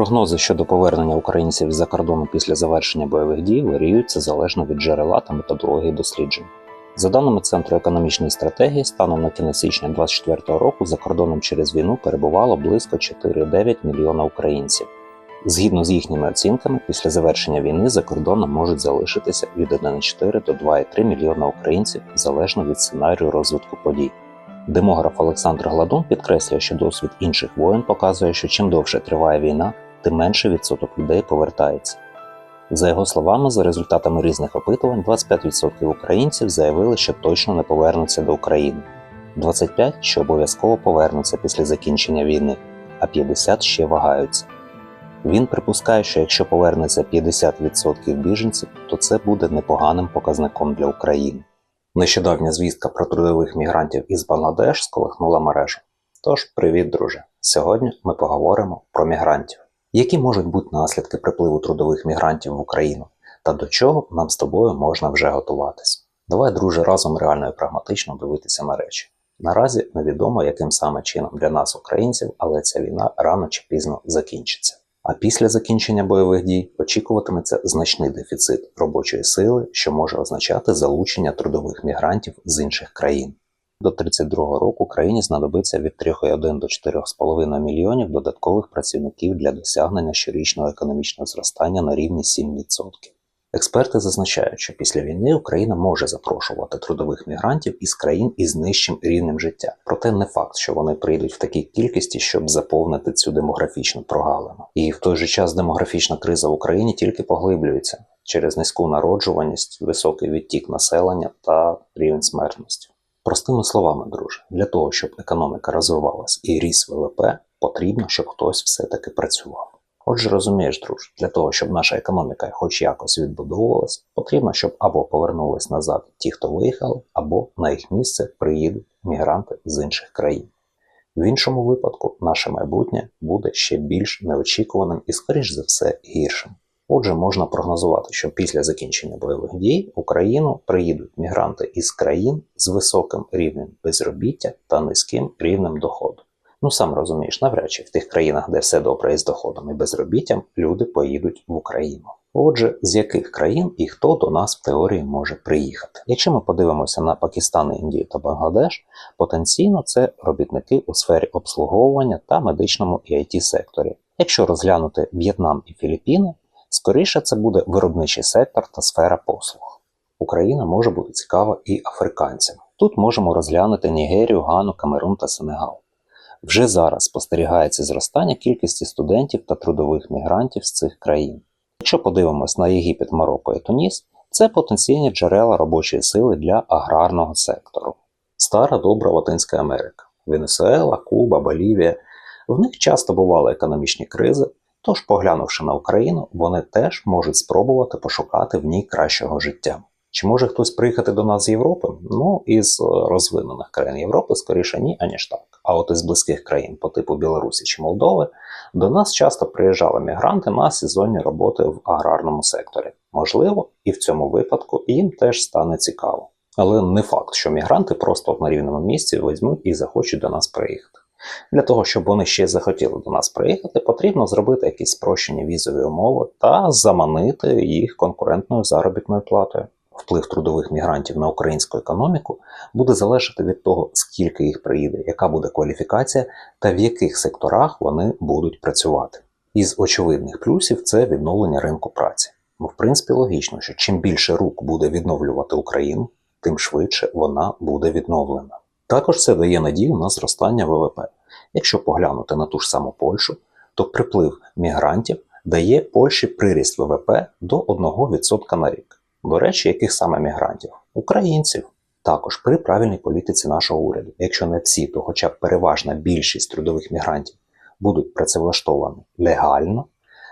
Прогнози щодо повернення українців з-за кордону після завершення бойових дій варіюються залежно від джерела та методології досліджень. За даними Центру економічної стратегії, станом на кінець січня 2024 року за кордоном через війну перебувало близько 4,9 мільйона українців. Згідно з їхніми оцінками, після завершення війни за кордоном можуть залишитися від 1,4 до 2,3 мільйона українців залежно від сценарію розвитку подій. Демограф Олександр Гладун підкреслює, що досвід інших воєн показує, що чим довше триває війна, тим менше відсоток людей повертається. За його словами, за результатами різних опитувань, 25% українців заявили, що точно не повернуться до України, 25% що обов'язково повернуться після закінчення війни, а 50% ще вагаються. Він припускає, що якщо повернеться 50% біженців, то це буде непоганим показником для України. Нещодавня звістка про трудових мігрантів із Бангладеш сколихнула мережу. Тож, привіт, друже! Сьогодні ми поговоримо про мігрантів. Які можуть бути наслідки припливу трудових мігрантів в Україну та до чого нам з тобою можна вже готуватись? Давай, друже, разом реально і прагматично дивитися на речі. Наразі невідомо, яким саме чином для нас, українців, але ця війна рано чи пізно закінчиться. А після закінчення бойових дій очікуватиметься значний дефіцит робочої сили, що може означати залучення трудових мігрантів з інших країн. До 32 року країні знадобиться від 3,1 до 4,5 мільйонів додаткових працівників для досягнення щорічного економічного зростання на рівні 7%. Експерти зазначають, що після війни Україна може запрошувати трудових мігрантів із країн із нижчим рівнем життя. Проте не факт, що вони прийдуть в такій кількості, щоб заповнити цю демографічну прогалину. І в той же час демографічна криза в Україні тільки поглиблюється через низьку народжуваність, високий відтік населення та рівень смертності. Простими словами, друже, для того, щоб економіка розвивалась і ріс ВВП, потрібно, щоб хтось все-таки працював. Отже, розумієш, друже, для того, щоб наша економіка хоч якось відбудовувалась, потрібно, щоб або повернулись назад ті, хто виїхали, або на їх місце приїдуть мігранти з інших країн. В іншому випадку наше майбутнє буде ще більш неочікуваним і, скоріш за все, гіршим. Отже, можна прогнозувати, що після закінчення бойових дій в Україну приїдуть мігранти із країн з високим рівнем безробіття та низьким рівнем доходу. Ну сам розумієш, навряд чи в тих країнах, де все добре із доходом і безробіттям, люди поїдуть в Україну. Отже, з яких країн і хто до нас в теорії може приїхати? Якщо ми подивимося на Пакистан, Індію та Бангладеш, потенційно це робітники у сфері обслуговування та медичному і it секторі. Якщо розглянути В'єтнам і Філіппіни, скоріше це буде виробничий сектор та сфера послуг. Україна може бути цікава і африканцям. Тут можемо розглянути Нігерію, Гану, Камерун та Сенегал. Вже зараз спостерігається зростання кількості студентів та трудових мігрантів з цих країн. Якщо подивимось на Єгипет, Марокко і Туніс, це потенційні джерела робочої сили для аграрного сектору. Стара добра Латинська Америка, Венесуела, Куба, Болівія. В них часто бували економічні кризи, тож, поглянувши на Україну, вони теж можуть спробувати пошукати в ній кращого життя. Чи може хтось приїхати до нас з Європи? Ну, із розвинених країн Європи, скоріше ні, аніж так. А от із близьких країн по типу Білорусі чи Молдови до нас часто приїжджали мігранти на сезонні роботи в аграрному секторі. Можливо, і в цьому випадку їм теж стане цікаво. Але не факт, що мігранти просто на рівному місці візьмуть і захочуть до нас приїхати. Для того, щоб вони ще захотіли до нас приїхати, потрібно зробити якісь спрощені візові умови та заманити їх конкурентною заробітною платою. Вплив трудових мігрантів на українську економіку буде залежати від того, скільки їх приїде, яка буде кваліфікація та в яких секторах вони будуть працювати. Із очевидних плюсів це відновлення ринку праці. Ну, в принципі, логічно, що чим більше рук буде відновлювати Україну, тим швидше вона буде відновлена. Також це дає надію на зростання ВВП. Якщо поглянути на ту ж саму Польщу, то приплив мігрантів дає Польщі приріст ВВП до 1% на рік. До речі, яких саме мігрантів? Українців. Також при правильній політиці нашого уряду, якщо не всі, то хоча б переважна більшість трудових мігрантів будуть працевлаштовані легально,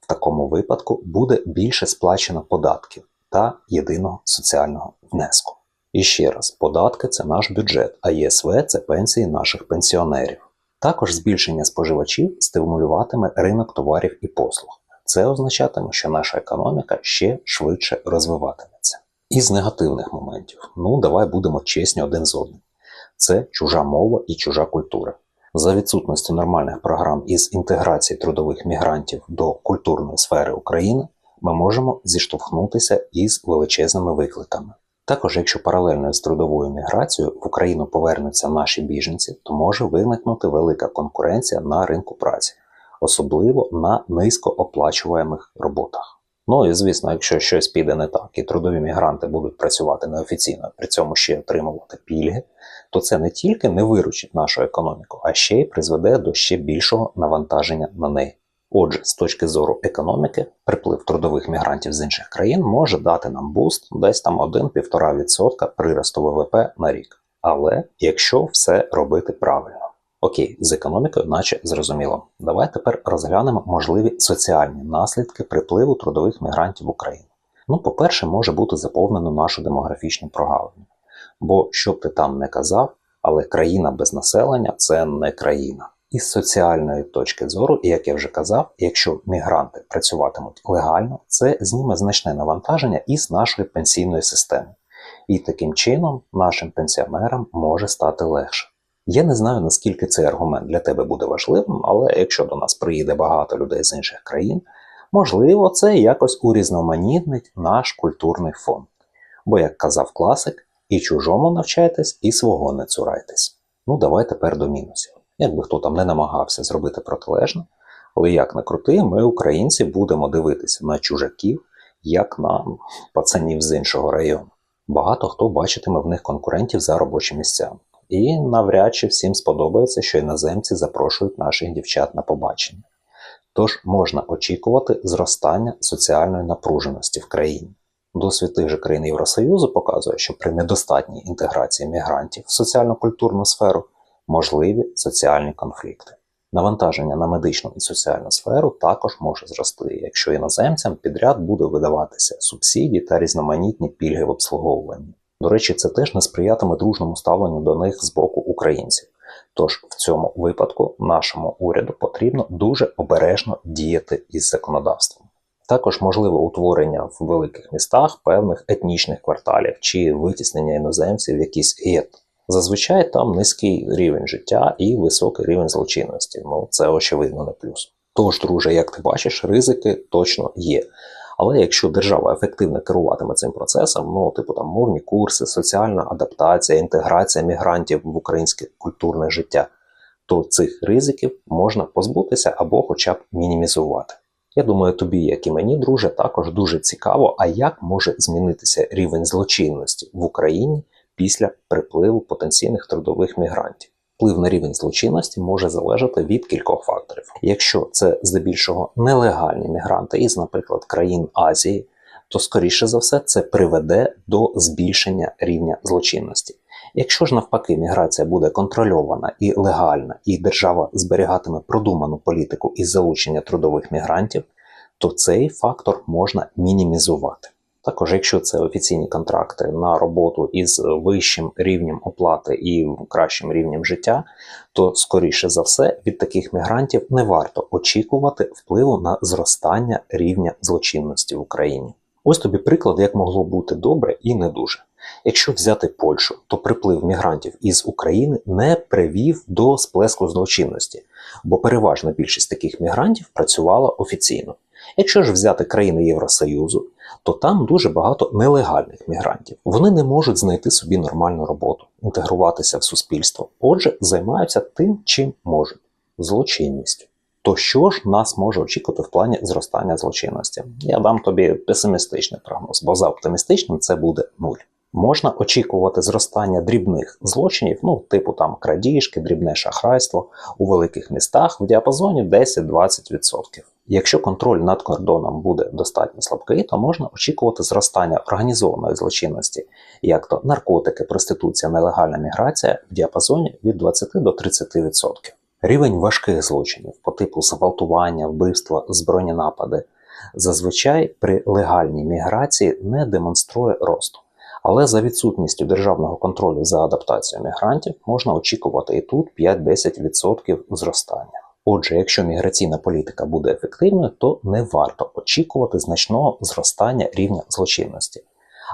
в такому випадку буде більше сплачено податків та єдиного соціального внеску. І ще раз, податки це наш бюджет, а ЄСВ це пенсії наших пенсіонерів. Також збільшення споживачів стимулюватиме ринок товарів і послуг. Це означатиме, що наша економіка ще швидше розвиватиметься. Із негативних моментів, ну давай будемо чесні один з одним. Це чужа мова і чужа культура. За відсутності нормальних програм із інтеграції трудових мігрантів до культурної сфери України ми можемо зіштовхнутися із величезними викликами. Також, якщо паралельно з трудовою міграцією в Україну повернуться наші біженці, то може виникнути велика конкуренція на ринку праці, особливо на низькооплачуваємих роботах. Ну і звісно, якщо щось піде не так, і трудові мігранти будуть працювати неофіційно, при цьому ще отримувати пільги, то це не тільки не виручить нашу економіку, а ще й призведе до ще більшого навантаження на неї. Отже, з точки зору економіки, приплив трудових мігрантів з інших країн може дати нам буст десь там 1-1,5% приросту ВВП на рік. Але якщо все робити правильно. Окей, з економікою, наче зрозуміло. Давай тепер розглянемо можливі соціальні наслідки припливу трудових мігрантів в Україну. Ну, по-перше, може бути заповнено нашу демографічну прогалину. Бо що б ти там не казав, але країна без населення це не країна. Із соціальної точки зору, і як я вже казав, якщо мігранти працюватимуть легально, це зніме значне навантаження із нашої пенсійної системи. І таким чином нашим пенсіонерам може стати легше. Я не знаю, наскільки цей аргумент для тебе буде важливим, але якщо до нас приїде багато людей з інших країн, можливо, це якось урізноманітнить наш культурний фон. Бо, як казав класик, і чужому навчайтесь, і свого не цурайтесь. Ну, давай тепер до мінусів. Якби хто там не намагався зробити протилежно, але як не крути, ми, українці, будемо дивитися на чужаків, як на пацанів з іншого району. Багато хто бачитиме в них конкурентів за робочі місця. І навряд чи всім сподобається, що іноземці запрошують наших дівчат на побачення. Тож можна очікувати зростання соціальної напруженості в країні. Досвід тих же країн Євросоюзу показує, що при недостатній інтеграції мігрантів в соціально-культурну сферу можливі соціальні конфлікти. Навантаження на медичну і соціальну сферу також може зрости, якщо іноземцям підряд буде видаватися субсидії та різноманітні пільги в обслуговуванні. До речі, це теж не сприятиме дружному ставленню до них з боку українців. Тож в цьому випадку нашому уряду потрібно дуже обережно діяти із законодавством. Також можливе утворення в великих містах певних етнічних кварталів чи витіснення іноземців в якийсь гет. Зазвичай там низький рівень життя і високий рівень злочинності. Ну це очевидно не плюс. Тож, друже, як ти бачиш, ризики точно є. Але якщо держава ефективно керуватиме цим процесом, ну типу там мовні курси, соціальна адаптація, інтеграція мігрантів в українське культурне життя, то цих ризиків можна позбутися або хоча б мінімізувати. Я думаю, тобі, як і мені, друже, також дуже цікаво, а як може змінитися рівень злочинності в Україні після припливу потенційних трудових мігрантів. Вплив на рівень злочинності може залежати від кількох факторів. Якщо це здебільшого нелегальні мігранти із, наприклад, країн Азії, то скоріше за все це приведе до збільшення рівня злочинності. Якщо ж навпаки міграція буде контрольована і легальна, і держава зберігатиме продуману політику із залучення трудових мігрантів, то цей фактор можна мінімізувати. Також, якщо це офіційні контракти на роботу із вищим рівнем оплати і кращим рівнем життя, то скоріше за все від таких мігрантів не варто очікувати впливу на зростання рівня злочинності в Україні. Ось тобі приклад, як могло бути добре і не дуже. Якщо взяти Польщу, то приплив мігрантів із України не привів до сплеску злочинності, бо переважна більшість таких мігрантів працювала офіційно. Якщо ж взяти країни Євросоюзу, то там дуже багато нелегальних мігрантів. Вони не можуть знайти собі нормальну роботу, інтегруватися в суспільство. Отже, займаються тим, чим можуть злочинністю. То що ж нас може очікувати в плані зростання злочинності? Я дам тобі песимістичний прогноз, бо за оптимістичним це буде нуль. Можна очікувати зростання дрібних злочинів, ну типу там крадіжки, дрібне шахрайство у великих містах в діапазоні 10-20%. Якщо контроль над кордоном буде достатньо слабкий, то можна очікувати зростання організованої злочинності, як то наркотики, проституція, нелегальна міграція в діапазоні від 20 до 30%. Рівень важких злочинів по типу зґвалтування, вбивства, збройні напади зазвичай при легальній міграції не демонструє росту. Але за відсутністю державного контролю за адаптацією мігрантів можна очікувати і тут 5-10% зростання. Отже, якщо міграційна політика буде ефективною, то не варто очікувати значного зростання рівня злочинності.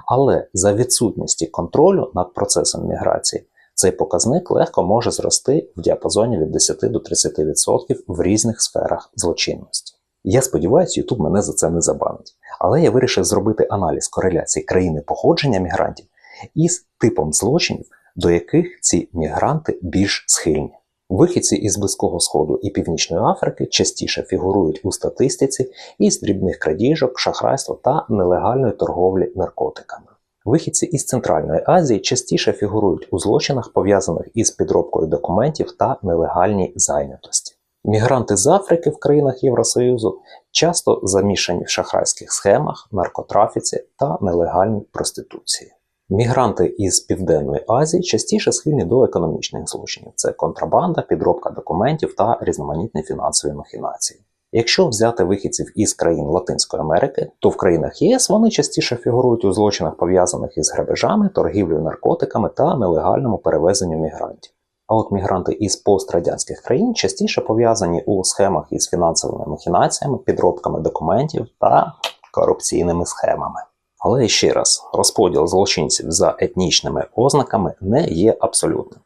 Але за відсутності контролю над процесом міграції Цей показник легко може зрости в діапазоні від 10 до 30% в різних сферах злочинності. Я сподіваюся, YouTube мене за це не забанить. Але я вирішив зробити аналіз кореляції країни походження мігрантів із типом злочинів, до яких ці мігранти більш схильні. Вихідці із Близького Сходу і Північної Африки частіше фігурують у статистиці із дрібних крадіжок, шахрайства та нелегальної торговлі наркотиками. Вихідці із Центральної Азії частіше фігурують у злочинах, пов'язаних із підробкою документів та нелегальній зайнятості. Мігранти з Африки в країнах Євросоюзу часто замішані в шахрайських схемах, наркотрафіці та нелегальній проституції. Мігранти із Південної Азії частіше схильні до економічних злочинів: це контрабанда, підробка документів та різноманітні фінансові махінації. Якщо взяти вихідців із країн Латинської Америки, то в країнах ЄС вони частіше фігурують у злочинах пов'язаних із грабежами, торгівлею наркотиками та нелегальному перевезенню мігрантів. А от мігранти із пострадянських країн частіше пов'язані у схемах із фінансовими махінаціями, підробками документів та корупційними схемами. Але ще раз, розподіл злочинців за етнічними ознаками не є абсолютним.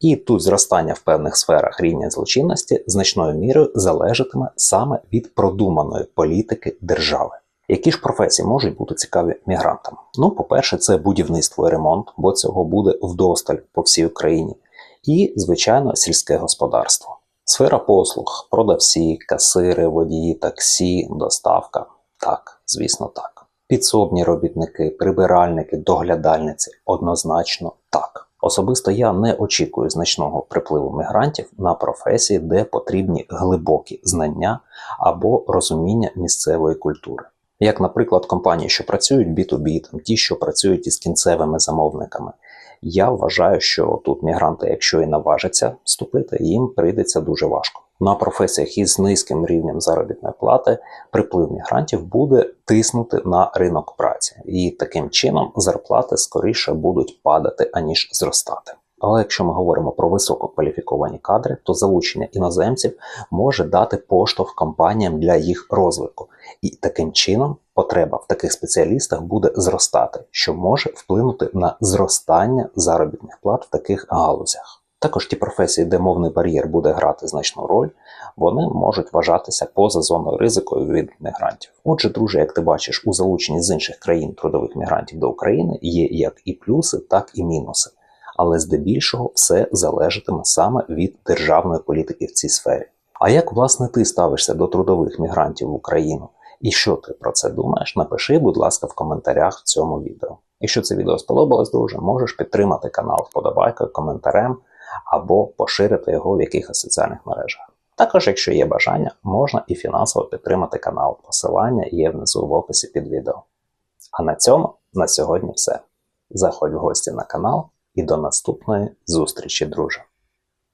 І тут зростання в певних сферах рівня злочинності значною мірою залежатиме саме від продуманої політики держави. Які ж професії можуть бути цікаві мігрантам? Ну, по-перше, це будівництво і ремонт, бо цього буде вдосталь по всій Україні, і, звичайно, сільське господарство. Сфера послуг, продавці, касири, водії, таксі, доставка. Так, звісно, так. Підсобні робітники, прибиральники, доглядальниці однозначно так. Особисто я не очікую значного припливу мігрантів на професії, де потрібні глибокі знання або розуміння місцевої культури. Як, наприклад, компанії, що працюють B2B, там ті, що працюють із кінцевими замовниками. Я вважаю, що тут мігранти, якщо і наважаться вступити, їм прийдеться дуже важко. На професіях із низьким рівнем заробітної плати приплив мігрантів буде тиснути на ринок праці, і таким чином зарплати скоріше будуть падати аніж зростати. Але якщо ми говоримо про висококваліфіковані кадри, то залучення іноземців може дати поштовх компаніям для їх розвитку, і таким чином потреба в таких спеціалістах буде зростати, що може вплинути на зростання заробітних плат в таких галузях. Також ті професії, де мовний бар'єр буде грати значну роль, вони можуть вважатися поза зоною ризику від мігрантів. Отже, друже, як ти бачиш, у залученні з інших країн трудових мігрантів до України є як і плюси, так і мінуси. Але здебільшого все залежатиме саме від державної політики в цій сфері. А як власне ти ставишся до трудових мігрантів в Україну? І що ти про це думаєш? Напиши, будь ласка, в коментарях в цьому відео. Якщо це відео сподобалось, друже, можеш підтримати канал вподобайкою, коментарем або поширити його в якихось соціальних мережах. Також, якщо є бажання, можна і фінансово підтримати канал. Посилання є внизу в описі під відео. А на цьому на сьогодні все. Заходь в гості на канал і до наступної зустрічі, друже!